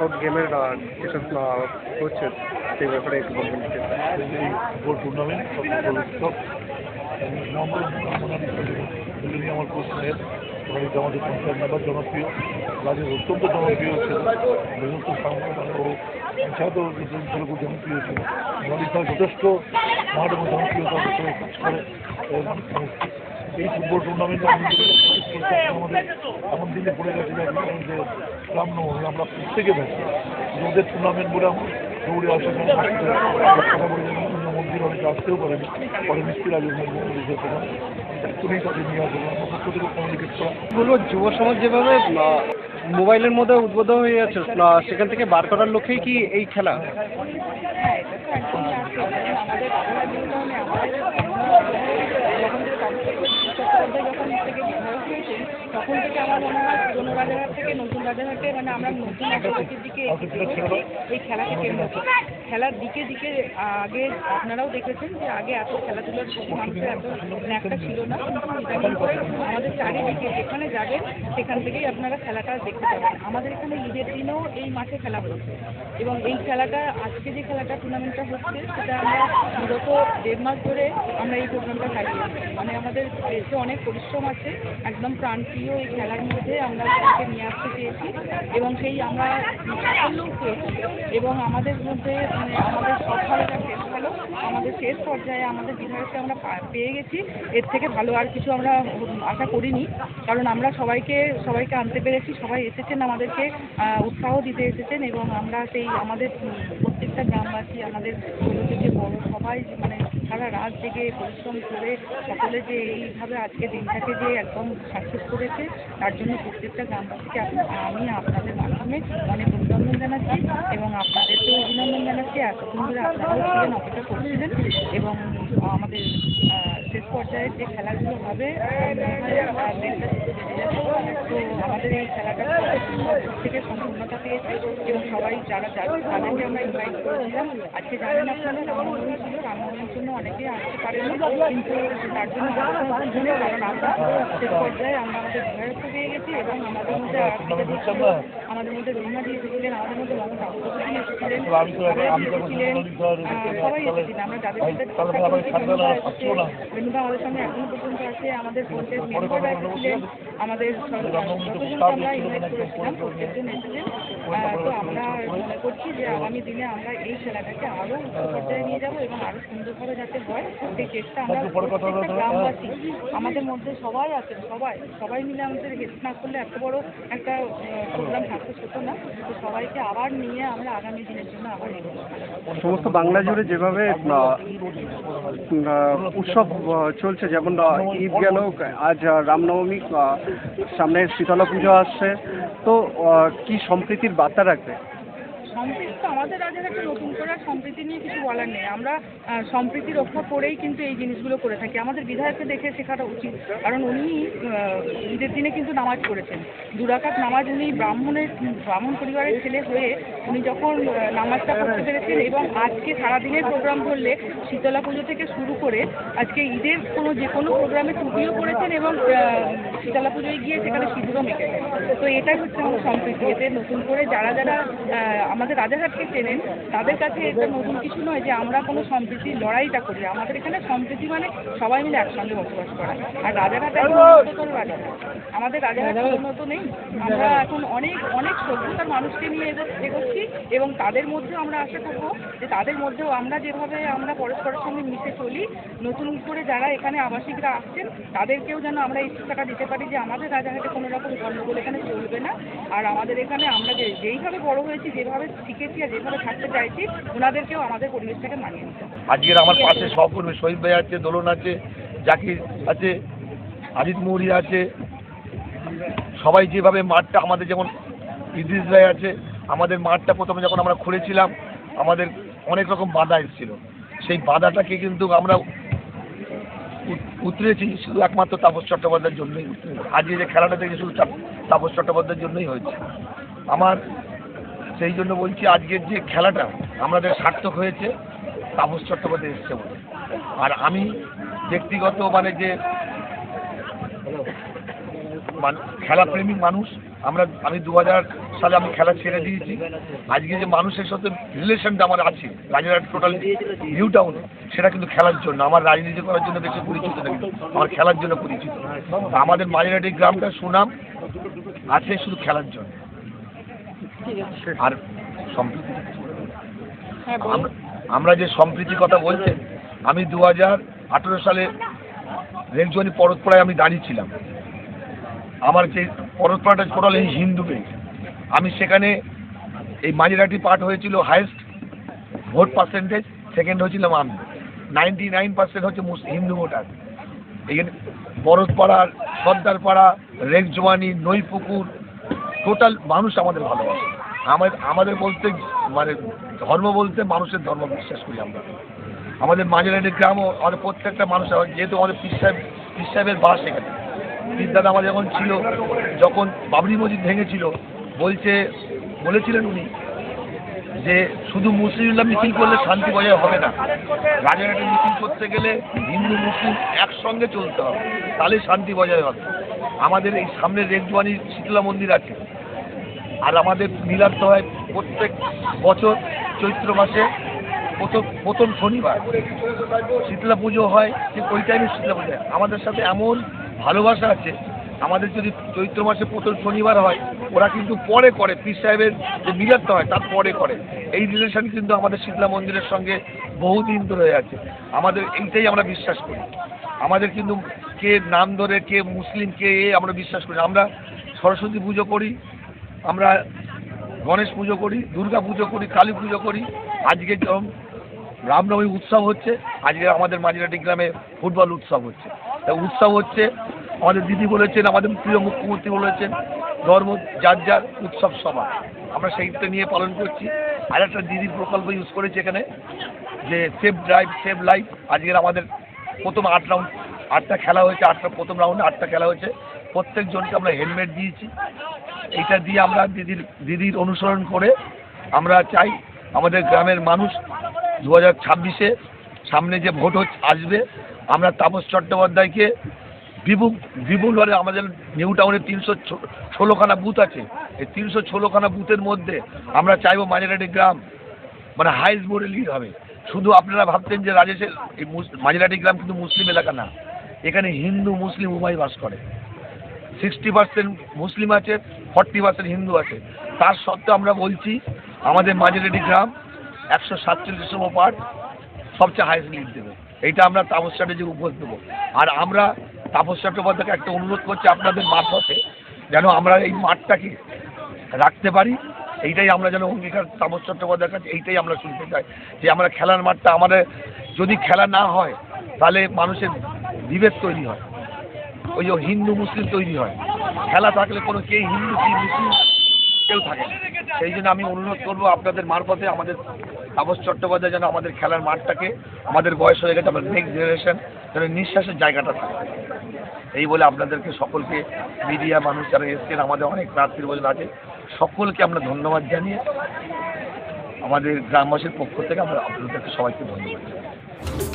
Out গেমের যেসব হচ্ছে, সেই ব্যাপারে একটু বলবেন। ফুটবল টুর্নামেন্ট উৎসব আমার ওখানে আমাদের পঞ্চায়েত মেম্বার জনপ্রিয় রাজের অত্যন্ত জনপ্রিয় ছিল বিভক্ত সাংবাদিক ও পঞ্চায়েতও খুব জনপ্রিয় ছিল। নদীখাল যথেষ্ট মাঠ এবং জনপ্রিয়তা করে এই ফুটবল টুর্নামেন্টে আমাদের এমন দিনে পড়ে গেছে যে রামনবমী আমরা প্রত্যেকে ব্যস্ত। ওদের টুর্নামেন্ট বলে আমরা দৌড়ে আসা কথা বলে অন্য মন্দির অনেকে আসতেও পারেনি পরে আগে মন্দির প্রধান এক্ষুনি তাদের নিয়ে আসব। আমরা পক্ষ থেকে কমিউনিকেট করা বলব যুব সমাজ যেভাবে মোবাইলের মধ্যে উদ্বুদ্ধ হয়ে যাচ্ছে সেখান থেকে বার করার লক্ষ্যেই কি এই খেলা? Thank you. তখন থেকে আমার মনে হয় পুরোনো রাজারহাট থেকে নতুন রাজারহাটে মানে আমরা নতুন একটা দিকের দিকে এই খেলাকে কেন্দ্র করে। খেলার দিকে দিকে আগে আপনারাও দেখেছেন যে আগে এত খেলাধুলার প্রতি মানুষের এত একটা ছিল না। আমাদের চারিদিকে যেখানে যাবেন সেখান থেকেই আপনারা খেলাটা দেখতে পাবেন। আমাদের এখানে ঈদের দিনেও এই মাঠে খেলা হচ্ছে। এবং এই খেলাটা আজকে যে খেলাটা টুর্নামেন্টটা হচ্ছে সেটা আমরা বিগত দেড় মাস ধরে আমরা এই প্রোগ্রামটা চালিয়েছি মানে আমাদের দেশে অনেক পরিশ্রম আছে একদম প্রাণপ্রিয় এই খেলার মধ্যে আমরা তাকে নিয়ে আসতে চেয়েছি এবং সেই আমরা সাফল্যও পেয়েছি। এবং আমাদের মধ্যে মানে আমাদের সব শেষ হলো আমাদের শেষ পর্যায়ে আমাদের বিধায়ককে আমরা পেয়ে গেছি। এর থেকে ভালো আর কিছু আমরা আশা করিনি। কারণ আমরা সবাইকে সবাইকে আনতে পেরেছি। সবাই এসেছেন আমাদেরকে উৎসাহ দিতে এসেছেন এবং আমরা সেই আমাদের প্রত্যেকটা গ্রামবাসী, আমাদের সবাই মানে সারা রাত জেগে পরিশ্রম করে সকলে যে এইভাবে আজকে দিনটাকে যে একদম সাকসেস করেছে, তার জন্য প্রত্যেকটা গ্রামবাসীকে আমি আপনাদের মাধ্যমে অনেক অভিনন্দন জানাচ্ছি এবং আপনাদেরকেও অভিনন্দন জানাচ্ছি। এতক্ষণ ধরে আপনারাও ছিলেন, অপেক্ষা করছিলেন এবং আমাদের পর্যায়ে যে খেলাগুলো হবে। তো আমাদের এই খেলাটা থেকে সম্পূর্ণতা পেয়েছে এবং সবাই যারা যারা তাদেরকে আমরা ইনভাইট করেছিলাম আজকে জানেন আপনারা রামনবমী ছিল রামনবমীর জন্য অনেকে আসতে পারেনি কিন্তু তার জন্য কারণ আমরা শেষ পর্যায়ে আমরা আমাদের বিধায়ককে পেয়ে গেছি এবং আমাদের মধ্যে আমাদের মধ্যে রুমাদি এসেছিলেন আমাদের মধ্যে এসেছিলেন সবাই এসেছিলেন আমরা যাদের সাথে আমাদের সঙ্গে এখনও পর্যন্ত আছে। আমাদের পঞ্চায়েত মেম্বাররা এসেছিলেন আমাদের যতজনকে আমরা ইনভাইট করেছিলাম প্রত্যেকজন এসেছেন। তো আমরা মনে করছি যে আগামী দিনে আমরা এই খেলাটাকে আরও পর্যায়ে নিয়ে যাব এবং আরও সুন্দরভাবে যাতে হয় সেই চেষ্টা আমরা প্রত্যেকটা গ্রামবাসী আমাদের মধ্যে সবাই আছেন সবাই সবাই মিলে আমাদের হেল্প না করলে এত বড় একটা প্রোগ্রাম সাকসেস হতো না। তো সবাইকে আবার নিয়ে আমরা আগামী দিনের জন্য আবার এগোবো সমস্ত বাংলা জুড়ে যেভাবে উৎসব চলছে যেমন ঈদ গেল, আজ রামনবমী সামনে শীতলা পুজো আসছে। তো কি সম্প্রীতির বার্তা রাখবে? সম্প্রীতি তো আমাদের রাজারহাটে নতুন করে আর সম্প্রীতি নিয়ে কিছু বলার নেই। আমরা সম্প্রীতি রক্ষা করেই কিন্তু এই জিনিসগুলো করে থাকি। আমাদের বিধায়ককে দেখে শেখাটা উচিত। কারণ উনি ঈদের দিনে কিন্তু নামাজ পড়েছেন। দুরাকাত নামাজ উনি ব্রাহ্মণের, ব্রাহ্মণ পরিবারের ছেলে হয়ে উনি যখন নামাজটা পড়তে পেরেছেন এবং আজকে সারাদিনের প্রোগ্রাম ধরলে শীতলা পুজো থেকে শুরু করে আজকে ঈদের কোনো যে কোনো প্রোগ্রামে টুপিও করেছেন এবং শীতলা পুজোয় গিয়ে সেখানে সিঁদুরও মেখেছেন তো এটাই হচ্ছে আমাদের সম্প্রীতি এতে নতুন করে যারা যারা আমাদের রাজারহাটকে চেনেন তাদের কাছে এটা নতুন কিছু নয় যে আমরা কোনো সম্প্রীতির লড়াইটা করি। আমাদের এখানে সম্প্রীতি মানে সবাই মিলে একসঙ্গে বসবাস করা। আর রাজারহাট এখন উন্নততর রাজারহাট। আমাদের রাজারহাট উন্নত নেই। আমরা এখন অনেক অনেক সভ্যতার মানুষকে নিয়ে এগো- এগোচ্ছি এবং তাদের মধ্যেও আমরা আশা করব যে তাদের মধ্যেও আমরা যেভাবে আমরা পরস্পরের সঙ্গে মিশে চলি, নতুন করে যারা এখানে আবাসিকরা আসছেন, তাদেরকেও যেন আমরা এই শিক্ষাটা দিতে পারি যে আমাদের রাজারহাটে কোনো রকম গণ্ডগোল এখানে চলবে না আর আমাদের এখানে আমরা যে, যেইভাবে বড় হয়েছি, যেভাবে শিখেছি আর যেভাবে থাকতে চাইছি, ওনাদেরকেও আমাদের পরিবেশটাকে মানিয়ে নিতে। আজকের আমার পাশে সহকর্মী শহীদ ভাই আছে, দোলন আছে, জাকির আছে আজিত মৌরি আছে সবাই যেভাবে মাঠটা আমাদের যেমন ইদ্রিস ভাই আছে আমাদের মাঠটা প্রথমে যখন আমরা খুলেছিলাম, আমাদের অনেক রকম বাধা এসেছিল। সেই বাধাটাকে কিন্তু আমরা উতরেছি শুধু একমাত্র তাপস চট্টোপাধ্যায়ের জন্যই। আজকে যে খেলাটা দেখছি শুধু তাপ- তাপস চট্টোপাধ্যায়ের জন্যই হয়েছে। আমার সেই জন্য বলছি, আজকের যে খেলাটা আমাদের সার্থক হয়েছে, তাপস চট্টোপাধ্যায় এসছে বলে। আর আমি ব্যক্তিগত মানে যে খেলাপ্রেমিক মানুষ, আমরা, আমি দু হাজার সালে আমি খেলা ছেড়ে দিয়েছি। আজকে যে মানুষের সাথে রিলেশনটা আমার আছে রাজারহাট টোটাল নিউ টাউনে সেটা কিন্তু খেলার জন্য আমার রাজনীতি করার জন্য বেশি পরিচিত না কিন্তু, আমার খেলার জন্য পরিচিত। আমাদের মাঝেরহাটি গ্রামটা সুনাম আছে শুধু খেলার জন্য। আর সম্প্রীতি। হ্যাঁ আমরা- যে সম্প্রীতির কথা বলছেন আমি দু হাজার আঠেরো সালে রেঞ্জওয়ানি পরতপাড়ায় আমি দাঁড়িয়েছিলাম আমার যে পরতপাড়াটা টোটাল এই হিন্দু বেস আমি সেখানে এই মাঝিরাটি পার্ট হয়েছিল হায়েস্ট ভোট পার্সেন্টেজ সেকেন্ড হয়েছিলাম আমি নাইনটি নাইন পার্সেন্ট হচ্ছে হিন্দু ভোটার এখানে বরদপাড়ার সর্দারপাড়া রেঞ্জওয়ানি নইপুকুর টোটাল মানুষ আমাদের ভালোবাসে। আমাদের আমাদের বলতে মানে ধর্ম বলতে মানুষের ধর্ম বিশ্বাস করি আমরা। আমাদের মাঝেরাটি গ্রামও আমাদের প্রত্যেকটা মানুষ যেহেতু আমাদের পীর সাহেব সাহেবের বাস এখানে। পীর দাদা আমাদের যখন ছিল, যখন বাবরি মসজিদ ভেঙেছিল বলছে, বলেছিলেন উনি যে শুধু মুসলিমরা মিছিল করলে শান্তি বজায় হবে না। রাজাঘাটে মিছিল করতে গেলে হিন্দু, মুসলিম একসঙ্গে চলতে হবে। তাহলে শান্তি বজায় হবে। আমাদের এই সামনে রেগজওয়ানি শীতলা মন্দির আছে। আর আমাদের মিলাদ হয় প্রত্যেক বছর চৈত্র মাসে প্রথম প্রথম শনিবার শীতলা পুজো হয়, ঠিক ওই টাইমে শীতলা পুজো। আমাদের সাথে এমন ভালোবাসা আছে আমাদের যদি চৈত্র মাসে প্রথম শনিবার হয়, ওরা কিন্তু পরে করে, পীর সাহেবের যে মিলাদটা হয়, তার পরে করে। এই রিলেশন কিন্তু আমাদের শীতলা মন্দিরের সঙ্গে বহুদিন ধরে আছে। আমাদের এইটাই আমরা বিশ্বাস করি। আমাদের কিন্তু কে নাম ধরে, কে মুসলিম, কে এ, আমরা বিশ্বাস করি আমরা সরস্বতী পুজো করি, আমরা গণেশ পুজো করি, দুর্গা পুজো করি, কালী পুজো করি। আজকে যেরকম রামনবমী উৎসব হচ্ছে, আজকে আমাদের মাঝিরাটি গ্রামে ফুটবল উৎসব হচ্ছে। তা উৎসব হচ্ছে আমাদের দিদি বলেছেন, আমাদের প্রিয় মুখ্যমন্ত্রী বলেছেন, ধর্ম যার যার উৎসব সভা আমরা সেইটা নিয়ে পালন করছি। আর একটা দিদির প্রকল্প ইউজ করেছি এখানে, যে সেভ ড্রাইভ সেভ লাইফ আজকের আমাদের প্রথম আট রাউন্ড আটটা খেলা হয়েছে, আটটা প্রথম রাউন্ডে আটটা খেলা হয়েছে। প্রত্যেকজনকে আমরা হেলমেট দিয়েছি। এইটা দিয়ে আমরা দিদির দিদির অনুসরণ করে আমরা চাই আমাদের গ্রামের মানুষ দু হাজার ছাব্বিশে সামনে যে ভোট আসবে। আমরা তাপস চট্টোপাধ্যায়কে বিপুল বিপুলভাবে আমাদের নিউ টাউনে তিনশো ষোলোখানা বুথ আছে। এই তিনশো ষোলোখানা বুথের মধ্যে আমরা চাইব মাঝেরাটি গ্রাম মানে হাইস্ট বোর্ডে লিড হবে। শুধু আপনারা ভাবতেন যে রাজেশের এই মাঝেরাটি গ্রাম কিন্তু মুসলিম এলাকা না। এখানে হিন্দু, মুসলিম উভয় বাস করে। সিক্সটি পার্সেন্ট মুসলিম আছে ফর্টি পার্সেন্ট হিন্দু আছে। তার সত্ত্বেও আমরা বলছি, আমাদের মাঝেরেটি গ্রাম একশো সাতচল্লিশতম পার্ট সবচেয়ে হাইস্ট লিড দেবে। এইটা আমরা তাপস স্ট্র্যাটেজির উপর দেবো। আর আমরা তাপস চট্টোপাধ্যায়কে একটা অনুরোধ করছি আপনাদের মারফতে যেন আমরা এই মাঠটাকে রাখতে পারি। এইটাই আমরা যেন অঙ্গীকার তাপস চট্টোপাধ্যায়ের কাছে, এইটাই আমরা শুনতে চাই যে আমরা খেলার মাঠটা আমাদের যদি খেলা না হয়, তাহলে মানুষের বিভেদ তৈরি হয়। ওই যে হিন্দু, মুসলিম তৈরি হয়। খেলা থাকলে কোনো কে হিন্দু, কি মুসলিম কেউ থাকে না। সেই জন্য আমি অনুরোধ করব আপনাদের মারফতে আমাদের তাপস চট্টোপাধ্যায় যেন আমাদের খেলার মাঠটাকে, আমাদের বয়স হয়ে গেছে, আমাদের নেক্সট জেনারেশন যেন নিঃশ্বাসের জায়গাটা থাকে। এই বলে আপনাদেরকে সকলকে, মিডিয়া মানুষ যারা এসছেন, আমাদের অনেক প্রার্থীর বলে আছে সকলকে আমরা ধন্যবাদ জানিয়ে আমাদের গ্রামবাসীর পক্ষ থেকে আমরা আপনাদেরকে সবাইকে ধন্যবাদ জানাই।